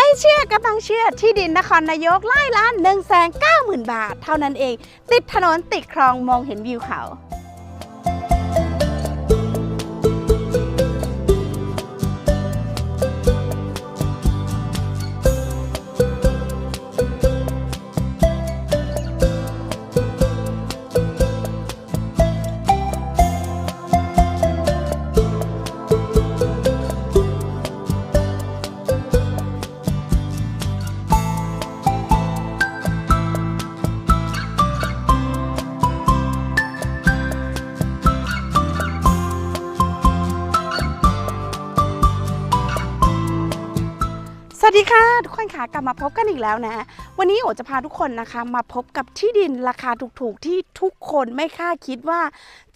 ไม่เชื่อก็ต้องเชื่อที่ดินนครนายกไล่ล้าน1 9 0 0 0 0บาท เท่านั้นเอง ติดถนนติดคลองมองเห็นวิวเขา ค่ะทุกคนคะกลับมาพบกันอีกแล้วนะ วันนี้โอจะพาทุกคนนะคะ มาพบกับที่ดินราคาถูกๆ ที่ทุกคนไม่คาดคิดว่า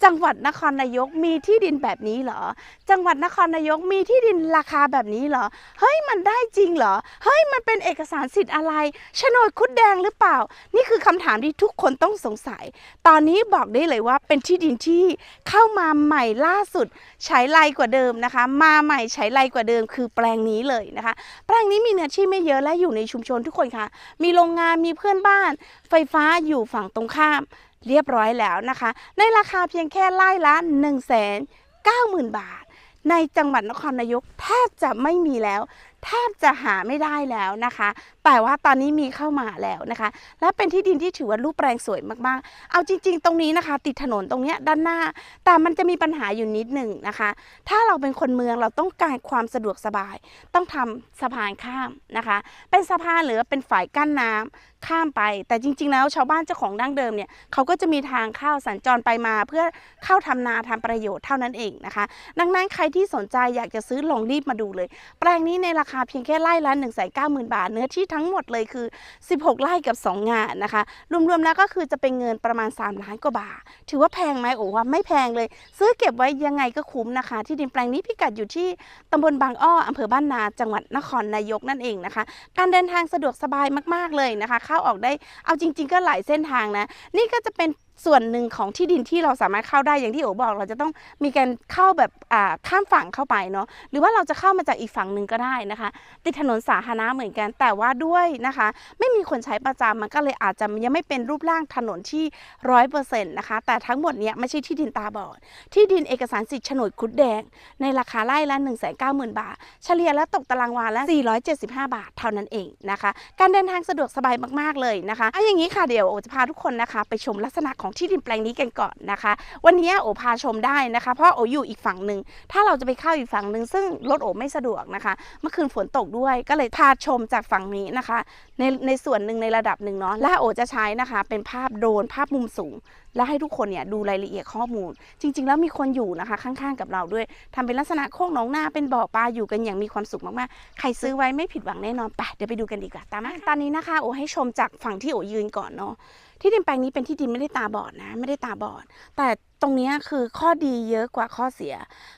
จังหวัดนครนายกมีที่ดินแบบนี้เหรอ จังหวัดนครนายกมีที่ดินราคาแบบนี้เหรอ เฮ้ยมันได้จริงเหรอ เฮ้ยมันเป็นเอกสารสิทธิ์อะไรโฉนดคุดแดงหรือเปล่า นี่คือคำถามที่ทุกคนต้องสงสัย ตอนนี้บอกได้เลยว่าเป็นที่ดินที่เข้ามาใหม่ล่าสุดใช้ไรกว่าเดิมนะคะ มาใหม่ใช้ไรกว่าเดิมคือแปลงนี้เลยนะคะ แปลงนี้มีเนื้อที่ไม่เยอะและอยู่ในชุมชนทุกคนค่ะ มีโรงงานมีเพื่อนบ้าน ไฟฟ้าอยู่ฝั่งตรงข้าม เรียบร้อยแล้วนะคะ ในราคาเพียงแค่ไร่ละ1 9 0 0 0 0 บาท ในจังหวัดนครนายกแทบจะไม่มีแล้ว แทบจะหาไม่ได้แล้วนะคะ แต่ว่าตอนนี้มีเข้ามาแล้วนะคะ และเป็นที่ดินที่ถือว่ารูปแปลงสวยมากๆ เอาจริง ๆ ตรงนี้นะคะ ติดถนนตรงเนี้ยด้านหน้า แต่มันจะมีปัญหาอยู่นิดหนึ่งนะคะ ถ้าเราเป็นคนเมืองเราต้องการความสะดวกสบาย ต้องทำสะพานข้ามนะคะ เป็นสะพานหรือเป็นฝ่ายกั้นน้ำข้ามไป แต่จริง ๆ แล้วชาวบ้านเจ้าของดั้งเดิมเนี่ยเขาก็จะมีทางเข้าสัญจรไปมา เพื่อเข้าทำนาทำประโยชน์เท่านั้นเองนะคะ ดังนั้นใครที่สนใจอยากจะซื้อลองรีบมาดูเลย แปลงนี้ในราคาเพียงแค่ไร่ละ1นึ่งแสนเก้าหมื่นบาท เนื้อที่ทั้งหมดเลยคือ 16 ไร่กับ 2 งานนะคะ รวมๆแล้วก็คือจะเป็นเงินประมาณ 3 ล้านกว่าบาท ถือว่าแพงไหมโอ้ว่าไม่แพงเลย ซื้อเก็บไว้ยังไงก็คุ้มนะคะ ที่ดินแปลงนี้พิกัดอยู่ที่ตำบลบางอ้ออำเภอบ้านนา จังหวัดนครนายกนั่นเองนะคะ การเดินทางสะดวกสบายมากๆเลยนะคะ เข้าออกได้เอาจริง ๆ ก็หลายเส้นทางนะ นี่ก็จะเป็น ส่วนหนึ่งของที่ดินที่เราสามารถเข้าได้อย่างที่โอบอก เราจะต้องมีการเข้าแบบอ่าข้ามฝั่งเข้าไปเนาะหรือว่าเราจะเข้ามาจากอีกฝั่งหนึ่งก็ได้นะคะ ติดถนนสาธารณะเหมือนกันแต่ว่าด้วยนะคะ ไม่มีคนใช้ประจำมันก็เลยอาจจะยังไม่เป็นรูปร่างถนนที่ร้อยเปอร์เซ็นต์นะคะ แต่ทั้งหมดเนี้ยไม่ใช่ที่ดินตาบอด ที่ดินเอกสารสิทธิ์โฉนดคุดแดง ในราคาไร่ละ1 9 0 0 0 0บาท เฉลี่ยแล้วตกตารางวาละ475 บาทเท่านั้นเองนะคะ การเดินทางสะดวกสบายมากๆเลยนะคะเอาอย่างนี้ค่ะเดี๋ยวโอจะพาทุกคนนะคะ ไปชมลักษณะของที่ดินแปลงนี้กันก่อนนะคะ วันนี้โอพาชมได้นะคะ เพราะโออยู่อีกฝั่งหนึ่ง ถ้าเราจะไปเข้าอีกฝั่งหนึ่งซึ่งรถโอไม่สะดวกนะคะ เมื่อคืนฝนตกด้วยก็เลยพาชมจากฝั่งนี้นะคะ ในในส่วนหนึ่งในระดับหนึ่งเนาะและโอจะใช้นะคะ เป็นภาพโดรนภาพมุมสูง และให้ทุกคนเนี่ยดูรายละเอียดข้อมูล จริง ๆ แล้วมีคนอยู่นะคะข้างๆกับเราด้วยทำเป็นลักษณะโคกหนองหน้าเป็นบ่อปลาอยู่กันอย่างมีความสุขมากๆ ใครซื้อไว้ไม่ผิดหวังแน่นอนไปเดี๋ยวไปดูกันดีกว่าตามมาตอนนี้นะคะโอให้ชมจากฝั่งที่โอยืนก่อนเนาะ ที่ดินแปลงนี้เป็นที่ดินไม่ได้ตาบอดนะ ไม่ได้ตาบอด แต่ตรงนี้คือข้อดีเยอะกว่าข้อเสีย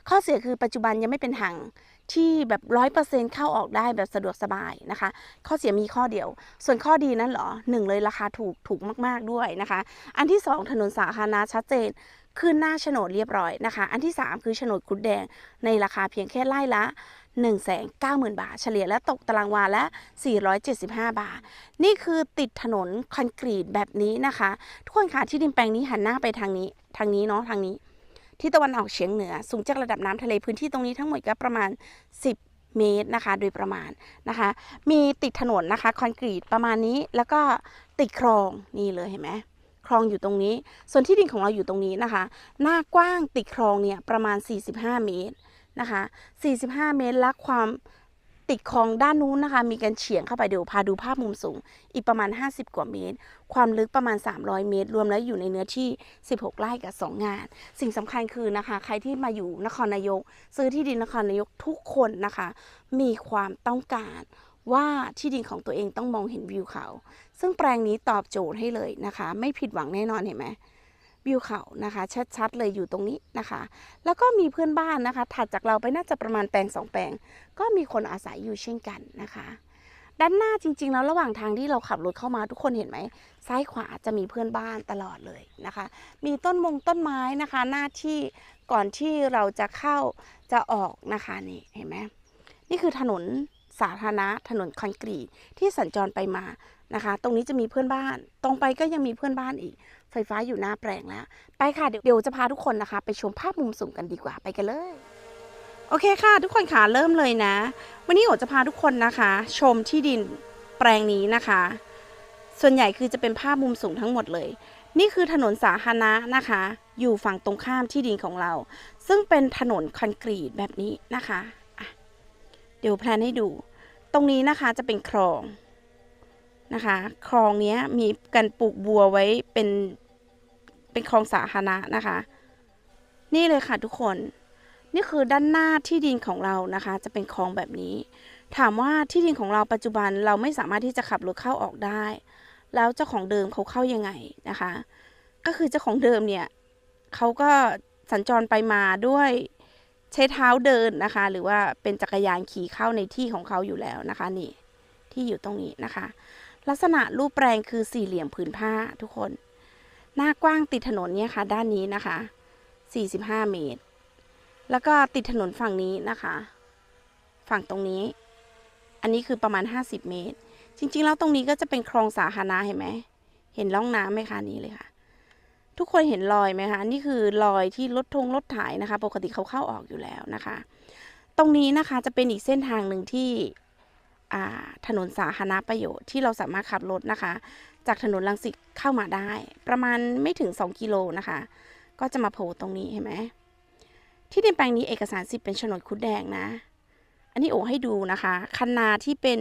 ข้อเสียคือปัจจุบันยังไม่เป็นทางที่แบบร้อยเปอร์เซ็นเข้าออกได้แบบสะดวกสบายนะคะ ข้อเสียมีข้อเดียว ส่วนข้อดีนั้นเหรอหนึ่งเลยราคาถูกถูกมาก ๆด้วยนะคะ อันที่สองถนนสาธารณะชัดเจนขึ้นหน้าโฉนดเรียบร้อยนะคะ อันที่ 3 คือโฉนดคุดแดงในราคาเพียงแค่ไร่ละ 1 9 0 0 0 0 บาท เฉลี่ยและตกตารางวาละ 475 บาท นี่คือติดถนนคอนกรีตแบบนี้นะคะ ทุกคนคะที่ดินแปลงนี้หันหน้าไปทางนี้ ทางนี้เนาะทางนี้ ที่ตะวันออกเฉียงเหนือ สูงจากระดับน้ำทะเลพื้นที่ตรงนี้ทั้งหมดก็ประมาณ 10เมตรนะคะ โดยประมาณนะคะ มีติดถนนนะคะ คอนกรีตประมาณนี้ แล้วก็ติดคลองนี่เลยเห็นไหมคลองอยู่ตรงนี้ ส่วนที่ดินของเราอยู่ตรงนี้นะคะ หน้ากว้างติดคลองเนี่ยประมาณ 45 เมตร นะคะ 45 เมตรและความติดคลองด้านนู้นนะคะ มีการเฉียงเข้าไปเดี๋ยวพาดูภาพมุมสูง อีกประมาณ 50 กว่าเมตร ความลึกประมาณ 300 เมตร รวมแล้วอยู่ในเนื้อที่ 16 ไร่กับ 2 งาน สิ่งสำคัญคือนะคะ ใครที่มาอยู่นครนายก ซื้อที่ดินนครนายกทุกคนนะคะ มีความต้องการว่าที่ดินของตัวเองต้องมองเห็นวิวเขา ซึ่งแปลงนี้ตอบโจทย์ให้เลยนะคะ ไม่ผิดหวังแน่นอนเห็นไหม วิวเขานะคะ ชัดๆเลยอยู่ตรงนี้นะคะ แล้วก็มีเพื่อนบ้านนะคะ ถัดจากเราไปน่าจะประมาณแปลงสองแปลง ก็มีคนอาศัยอยู่เช่นกันนะคะ ด้านหน้าจริง ๆ แล้วระหว่างทางที่เราขับรถเข้ามาทุกคนเห็นไหมซ้ายขวาจะมีเพื่อนบ้านตลอดเลยนะคะ มีต้นมงต้นไม้นะคะ หน้าที่ก่อนที่เราจะเข้าจะออกนะคะนี่เห็นไหมนี่คือถนนสาธารณะถนนคอนกรีตที่สัญจรไปมา นะคะ ตรงนี้จะมีเพื่อนบ้าน ตรงไปก็ยังมีเพื่อนบ้านอีก ไฟฟ้าอยู่หน้าแปลงแล้ว ไปค่ะเดี๋ยวจะพาทุกคนนะคะ ไปชมภาพมุมสูงกันดีกว่าไปกันเลยโอเคค่ะ ทุกคนค่ะเริ่มเลยนะ วันนี้โอจะพาทุกคนนะคะ ชมที่ดินแปลงนี้นะคะ ส่วนใหญ่คือจะเป็นภาพมุมสูงทั้งหมดเลย นี่คือถนนสาธารณะนะคะ อยู่ฝั่งตรงข้ามที่ดินของเรา ซึ่งเป็นถนนคอนกรีตแบบนี้นะคะะเดี๋ยวแพลนให้ดู ตรงนี้นะคะจะเป็นคลอง นะคะคลองนี้มีการปลูกบัวไว้เป็นเป็นคลองสาธารณะนะคะ นี่เลยค่ะทุกคนนี่คือด้านหน้าที่ดินของเรานะคะ จะเป็นคลองแบบนี้ ถามว่าที่ดินของเราปัจจุบันเราไม่สามารถที่จะขับรถเข้าออกได้ แล้วเจ้าของเดิมเขาเข้ายังไงนะคะ ก็คือเจ้าของเดิมเนี่ยเขาก็สัญจรไปมาด้วยใช้เท้าเดินนะคะ หรือว่าเป็นจักรยานขี่เข้าในที่ของเขาอยู่แล้วนะคะนี่ที่อยู่ตรงนี้นะคะ ลักษณะรูปแปลงคือสี่เหลี่ยมผืนผ้าทุกคน หน้ากว้างติดถนนเนี่ยค่ะ ด้านนี้นะคะ 45 เมตร แล้วก็ติดถนนฝั่งนี้นะคะ ฝั่งตรงนี้ อันนี้คือประมาณ 50 เมตร จริง ๆ แล้วตรงนี้ก็จะเป็นคลองสาธารณะเห็นไหม เห็นร่องน้ำไหมคะนี่เลยค่ะ ทุกคนเห็นรอยไหมคะ นี่คือรอยที่รถทงรถถ่ายนะคะ ปกติเขาเข้าออกอยู่แล้วนะคะ ตรงนี้นะคะจะเป็นอีกเส้นทางหนึ่งที่ ถนนสาธารณประโยชน์ที่เราสามารถขับรถนะคะ จากถนนลังสิตเข้ามาได้ ประมาณไม่ถึง 2 กิโลนะคะ ก็จะมาโผล่ตรงนี้เห็นไหมที่ดินแปลงนี้เอกสารสิทธิ์เป็นโฉนดคุดแดงนะ อันนี้โอให้ดูนะคะ คันนาที่เป็น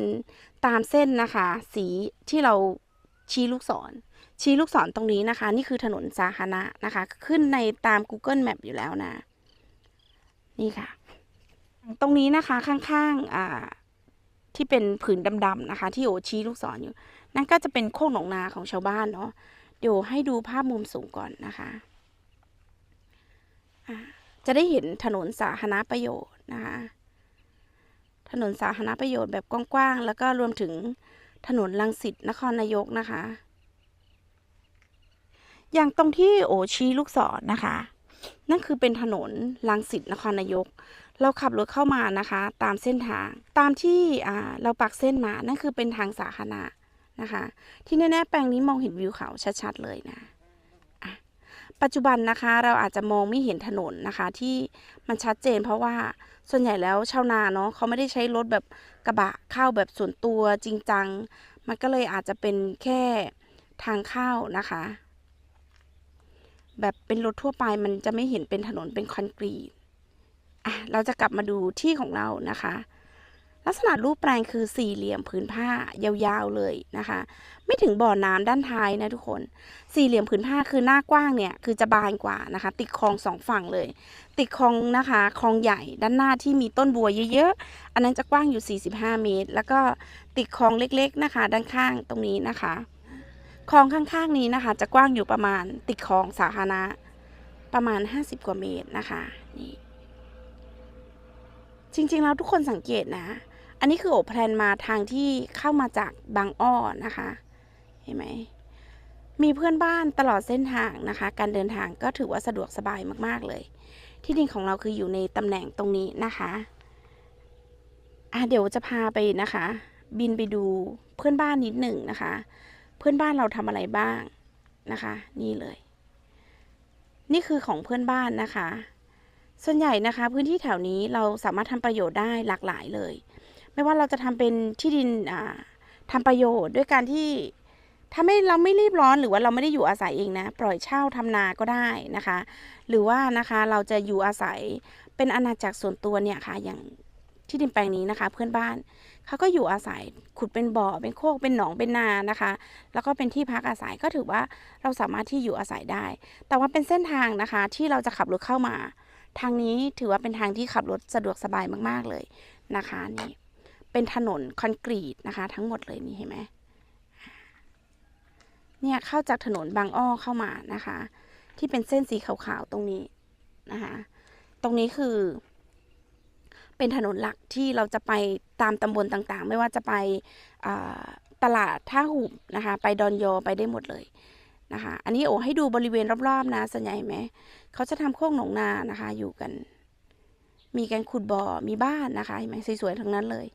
ตามเส้นนะคะ สีที่เราชี้ลูกศร ชี้ลูกศรตรงนี้นะคะ นี่คือถนนสาธารณะนะคะ ขึ้นในตาม Google Map อยู่แล้วนะ นี่ค่ะ ตรงนี้นะคะข้างๆอ่า ที่เป็นผืนดำๆนะคะ ที่โอชี้ลูกศรอยู่ นั่นก็จะเป็นโคกหนองนาของชาวบ้านเนาะเดี๋ยวให้ดูภาพมุมสูงก่อนนะคะจะได้เห็นถนนสาธารณประโยชน์นะคะถนนสาธารณประโยชน์แบบกว้างๆแล้วก็รวมถึงถนนลังสิตนครนายกนะคะ อย่างตรงที่โอชี้ลูกศรนะคะ นั่นคือเป็นถนนลังสิตนครนายก เราขับรถเข้ามานะคะ ตามเส้นทาง ตามที่เราปักเส้นมานั่นคือเป็นทางสาธารณะนะคะ ที่แน่ๆแปลงนี้มองเห็นวิวเขาชัดๆเลยนะะปัจจุบันนะคะเราอาจจะมองไม่เห็นถนนนะคะ ที่มันชัดเจน เพราะว่าส่วนใหญ่แล้วชาวนาเนาะเขาไม่ได้ใช้รถแบบกระบะเข้าแบบส่วนตัวจริงจัง มันก็เลยอาจจะเป็นแค่ทางเข้านะคะ แบบเป็นรถทั่วไปมันจะไม่เห็นเป็นถนนเป็นคอนกรีต อะเราจะกลับมาดูที่ของเรานะคะ ลักษณะรูปแปลงคือสี่เหลี่ยมผืนผ้ายาวๆเลยนะคะ ไม่ถึงบ่อน้ำด้านท้ายนะทุกคน สี่เหลี่ยมผืนผ้าคือหน้ากว้างเนี่ยคือจะบานกว่านะคะ ติดคลองสองฝั่งเลย ติดคลองนะคะคลองใหญ่ด้านหน้าที่มีต้นบัวเยอะๆ อันนั้นจะกว้างอยู่ 45 เมตร แล้วก็ติดคลองเล็กๆนะคะ ด้านข้างตรงนี้นะคะคลองข้างๆนี้นะคะ จะกว้างอยู่ประมาณติดคลองสาธารณะประมาณ 50 กว่าเมตรนะคะนี่ จริงๆแล้วทุกคนสังเกตนะ อันนี้คือโอแพลนมาทางที่เข้ามาจากบางอ้อนะคะ เห็นไหม มีเพื่อนบ้านตลอดเส้นทางนะคะ การเดินทางก็ถือว่าสะดวกสบายมากๆเลย ที่ดินของเราคืออยู่ในตำแหน่งตรงนี้นะคะอะเดี๋ยวจะพาไปนะคะ บินไปดูเพื่อนบ้านนิดหนึ่งนะคะ เพื่อนบ้านเราทำอะไรบ้างนะคะ นี่เลย นี่คือของเพื่อนบ้านนะคะ ส่วนใหญ่นะคะพื้นที่แถวนี้เราสามารถทำประโยชน์ได้หลากหลายเลย ไม่ว่าเราจะทำเป็นที่ดินอ่าทำประโยชน์ด้วยการที่ถ้าไม่เราไม่รีบร้อนหรือว่าเราไม่ได้อยู่อาศัยเองนะ ปล่อยเช่าทำนาก็ได้นะคะ หรือว่านะคะเราจะอยู่อาศัยเป็นอาณาจักรส่วนตัวเนี่ยค่ะอย่างที่ดินแปลงนี้นะคะ เพื่อนบ้านเขาก็อยู่อาศัยขุดเป็นบ่อเป็นโคกเป็นหนองเป็นนานะคะ แล้วก็เป็นที่พักอาศัยก็ถือว่าเราสามารถที่อยู่อาศัยได้ แต่ว่าเป็นเส้นทางนะคะที่เราจะขับรถเข้ามา ทางนี้ถือว่าเป็นทางที่ขับรถสะดวกสบายมากๆเลยนะคะนี่เป็นถนนคอนกรีตนะคะ ทั้งหมดเลยนี่เห็นไหมเนี่ยเข้าจากถนนบางอ้อเข้ามานะคะ ที่เป็นเส้นสีขาวๆตรงนี้นะคะตรงนี้คือ เป็นถนนหลักที่เราจะไปตามตำบลต่างๆ ไม่ว่าจะไปตลาดท่าหุบนะคะ ไปดอนโยไปได้หมดเลยะคะ อันนี้โอให้ดูบริเวณรอบๆนะส่ญนใหญ่ไหมเขาจะทำโค้งหนองนานะคะ อยู่กัน มีการขุดบ่อมีบ้านนะคะเห็นไหมสวยๆทั้งนั้นเลย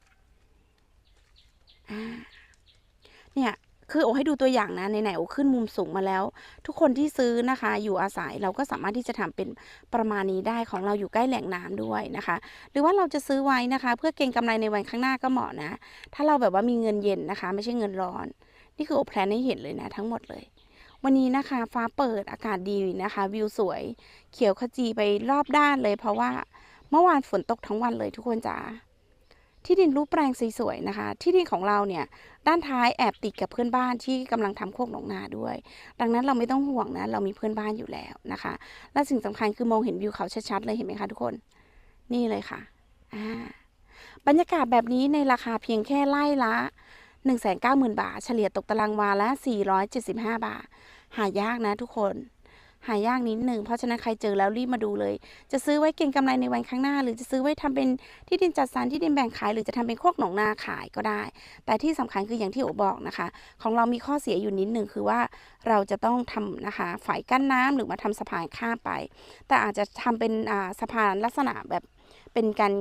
เนี่ยคือโอให้ดูตัวอย่างนะในไหนโอขึ้นมุมสูงมาแล้ว ทุกคนที่ซื้อนะคะ อยู่อาศัยเราก็สามารถที่จะทำเป็นประมาณนี้ได้ของเราอยู่ใกล้แหล่งน้ำด้วยนะคะ หรือว่าเราจะซื้อไว้นะคะ เพื่อเก็งกำไรในวันข้างหน้าก็เหมาะนะ ถ้าเราแบบว่ามีเงินเย็นนะคะ ไม่ใช่เงินร้อน นี่คือโอแพลนให้เห็นเลยนะทั้งหมดเลย วันนี้นะคะฟ้าเปิดอากาศดีนะคะ วิวสวย เขียวขจีไปรอบด้านเลย เพราะว่าเมื่อวานฝนตกทั้งวันเลยทุกคนจ๋าที่ดินรูปแปลงสวยๆนะคะ ที่ดินของเราเนี่ย ด้านท้ายแอบติดกับเพื่อนบ้านที่กำลังทำโคกหนองนาด้วย ดังนั้นเราไม่ต้องห่วงนะ เรามีเพื่อนบ้านอยู่แล้วนะคะ และสิ่งสำคัญคือมองเห็นวิวเขาชัดๆเลยเห็นไหมคะทุกคน นี่เลยค่ะ บรรยากาศแบบนี้ในราคาเพียงแค่ไร่ละ 190,000 บาท เฉลี่ยตกตารางวาละ 475 บาท หายากนะทุกคน หายากนิดหนึ่งเพราะฉะนั้นใครเจอแล้วรีบมาดูเลย จะซื้อไว้เก็งกำไรในวันข้างหน้า หรือจะซื้อไว้ทำเป็นที่ดินจัดสรรที่ดินแบ่งขาย หรือจะทำเป็นโคกหนองนาขายก็ได้ แต่ที่สำคัญคืออย่างที่โอบอกนะคะ ของเรามีข้อเสียอยู่นิดหนึ่งคือว่าเราจะต้องทำนะคะฝ่ายกั้นน้ำหรือมาทำสะพานข้ามไป แต่อาจจะทำเป็นสะพานลักษณะแบบ เป็นการ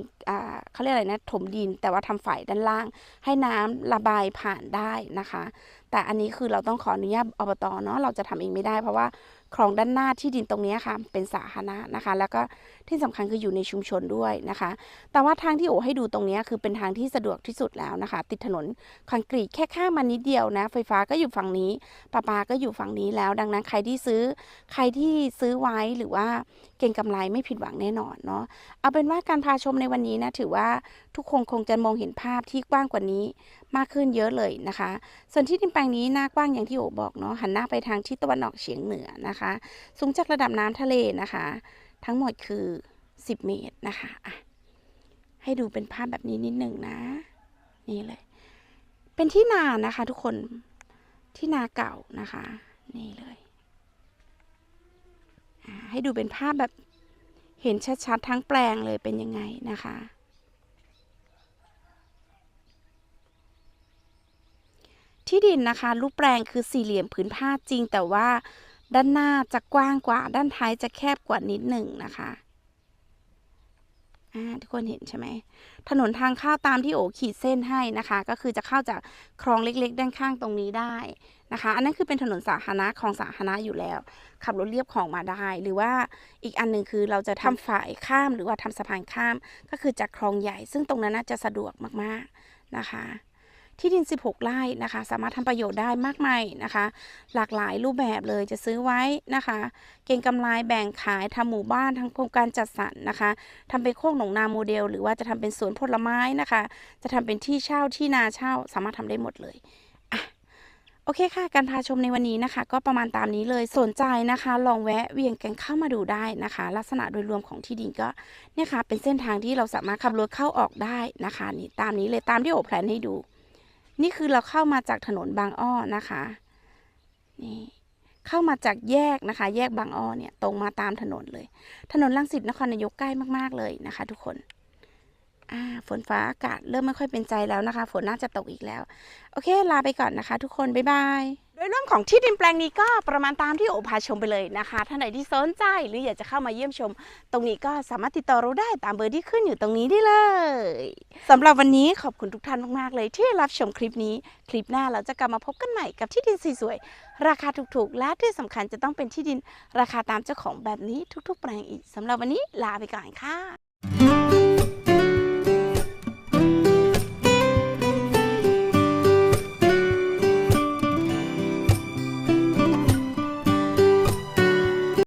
เขาเรียกอะไรนะถมดิน แต่ว่าทำฝายด้านล่าง ให้น้ำระบายผ่านได้นะคะ แต่อันนี้คือเราต้องขออนุญาตอบตเนาะเราจะทำเองไม่ได้ เพราะว่าคลองด้านหน้าที่ดินตรงนี้ค่ะเป็นสาธารณะนะคะ แล้วก็ ที่สำคัญคืออยู่ในชุมชนด้วยนะคะ แต่ว่าทางที่โอให้ดูตรงนี้คือเป็นทางที่สะดวกที่สุดแล้วนะคะ ติดถนนคอนกรีตแค่ข้ามมานิดเดียวนะ ไฟฟ้าก็อยู่ฝั่งนี้ประปาก็อยู่ฝั่งนี้แล้ว ดังนั้นใครที่ซื้อใครที่ซื้อไว้หรือว่าเก่งกำไรไม่ผิดหวังแน่นอนเนาะเอาเป็นว่าการพาชมในวันนี้นะถือว่าทุกคนคงจะมองเห็นภาพที่กว้างกว่านี้มากขึ้นเยอะเลยนะคะ ส่วนที่ดินแปลงนี้หน้ากว้างอย่างที่โอบอกเนาะหันหน้าไปทางทิศตะวันออกเฉียงเหนือนะคะ สูงจากระดับน้ำทะเลนะคะ ทั้งหมดคือ 10 เมตรนะคะอะให้ดูเป็นภาพแบบนี้นิดหนึ่งนะ นี่เลย เป็นที่นานะคะ ทุกคนที่นาเก่านะคะ นี่เลยให้ดูเป็นภาพแบบเห็นชัดๆ ทั้งแปลงเลยเป็นยังไงนะคะ ที่ดินนะคะ รูปแปลงคือสี่เหลี่ยมผืนผ้าจริงแต่ว่า ด้านหน้าจะกว้างกว่า ด้านท้ายจะแคบกว่านิดหนึ่งนะคะอ่าทุกคนเห็นใช่ไหม ถนนทางเข้าตามที่โอขีดเส้นให้นะคะ ก็คือจะเข้าจากคลองเล็ก ๆ ด้านข้างตรงนี้ได้นะคะ อันนั้นคือเป็นถนนสาธารณะคลองสาธารณะอยู่แล้ว ขับรถเรียบคลองมาได้ หรือว่าอีกอันหนึ่งคือเราจะทำฝ่ายข้ามหรือว่าทำสะพานข้าม ก็คือจากคลองใหญ่ ซึ่งตรงนั้นน่าจะสะดวกมากๆนะคะ ที่ดิน 16 ไร่นะคะ สามารถทำประโยชน์ได้มากมายนะคะ หลากหลายรูปแบบเลยจะซื้อไว้นะคะ เก่งกำไรแบ่งขายทำหมู่บ้านทำโครงการจัดสรรนะคะทำเป็นโคกหนองนาโมเดล หรือว่าจะทำเป็นสวนผลไม้นะคะ จะทำเป็นที่เช่าที่นาเช่า สามารถทำได้หมดเลยอะโอเคค่ะ การพาชมในวันนี้นะคะ ก็ประมาณตามนี้เลยสนใจนะคะ ลองแวะเวียนกันเข้ามาดูได้นะคะ ลักษณะโดยรวมของที่ดินก็เนี่ยค่ะเป็นเส้นทางที่เราสามารถขับรถเข้าออกได้นะคะนี่ตามนี้เลยตามที่โอแพลนให้ดู นี่คือเราเข้ามาจากถนนบางอ้อนะคะนี่เข้ามาจากแยกนะคะ แยกบางอ้อเนี่ยตรงมาตามถนนเลย ถนนลังสิตนครนายกใกล้มากๆเลยนะคะ ทุกคนอ่าฝนฟ้าอากาศเริ่มไม่ค่อยเป็นใจแล้วนะคะ ฝนน่าจะตกอีกแล้ว โอเค ลาไปก่อนนะคะ ทุกคน บ๊ายบาย ดยรวมของที่ดินแปลงนี้ก็ประมาณตามที่โอพาชมไปเลยนะคะ ท่านไหนที่สนใจหรืออยากจะเข้ามาเยี่ยมชม ตรงนี้ก็สามารถติดต่อเราได้ตามเบอร์ที่ขึ้นอยู่ตรงนี้ได้เลยสำหรับวันนี้ขอบคุณทุกท่านมาก ๆ เลยที่รับชมคลิปนี้ คลิปหน้าเราจะกลับมาพบกันใหม่กับที่ดินสวยๆราคาถูกๆ และที่สำคัญจะต้องเป็นที่ดินราคาตามเจ้าของแบบนี้ทุก ๆ แปลงอีกสำหรับวันนี้ลาไปก่อนค่ะ